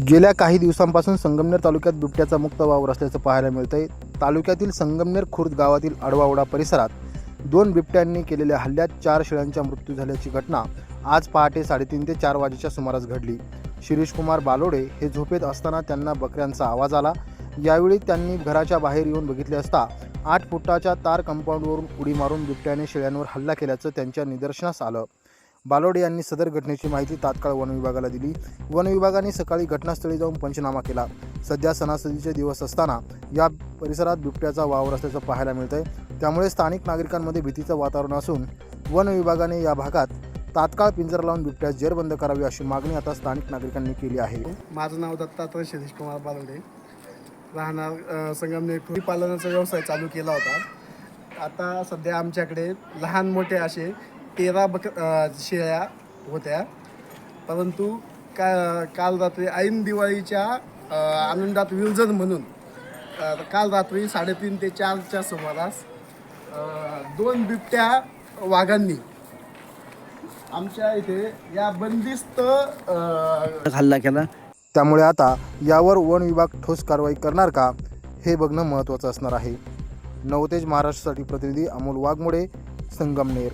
गेल्या काही दिवसांपासून संगमनेर तालुक्यात बिबट्याचा मुक्त वावर असल्याचं पाहायला मिळतंय. तालुक्यातील संगमनेर खुर्द गावातील आडवावडा परिसरात दोन बिबट्यांनी केलेल्या हल्ल्यात चार शेळ्यांचा मृत्यू झाल्याची घटना आज पहाटे साडेतीन ते चार वाजेच्या सुमारास घडली. शिरीषकुमार बालोडे हे झोपेत असताना त्यांना बकऱ्यांचा आवाज आला. यावेळी त्यांनी घराच्या बाहेर येऊन बघितले असता आठ फुटाच्या तार कंपाऊंडवरून उडी मारून बिबट्याने शेळ्यांवर हल्ला केल्याचं त्यांच्या निदर्शनास आलं. बालोडे यांनी सदर घटनेची माहिती तात्काळ वन विभागाला दिली. वन विभागाने सकाळी घटनास्थळी जाऊन पंचनामा केला. सध्या सणासुदीचे दिवस असताना या परिसरात बिबट्याचा वावर असल्याचं पाहायला मिळतंय. त्यामुळे स्थानिक नागरिकांमध्ये भीतीचं वातावरण असून वन विभागाने या भागात तात्काळ पिंजरा लावून बिबट्यास जेरबंद करावी अशी मागणी आता स्थानिक नागरिकांनी केली आहे. माझं नाव दत्तात्रय शिरीष कुमार बालोडे. राहणार अ, संगमनेर कुरी पालनाचा व्यवसाय चालू केला होता. आता सध्या आमच्याकडे लहान मोठे असे तेरा बक शेळ्या होत्या. परंतु का काल रात्री ऐन दिवाळीच्या आनंदात विलजन म्हणून काल रात्री साडेतीन ते चारच्या सुमारास दोन बिबट्या वाघांनी आमच्या इथे या बंदिस्त हल्ला केला. त्यामुळे आता यावर वन विभाग ठोस कारवाई करणार का हे बघणं महत्त्वाचं असणार आहे. नवतेज महाराष्ट्रासाठी प्रतिनिधी अमोल वाघमोडे संगमनेर.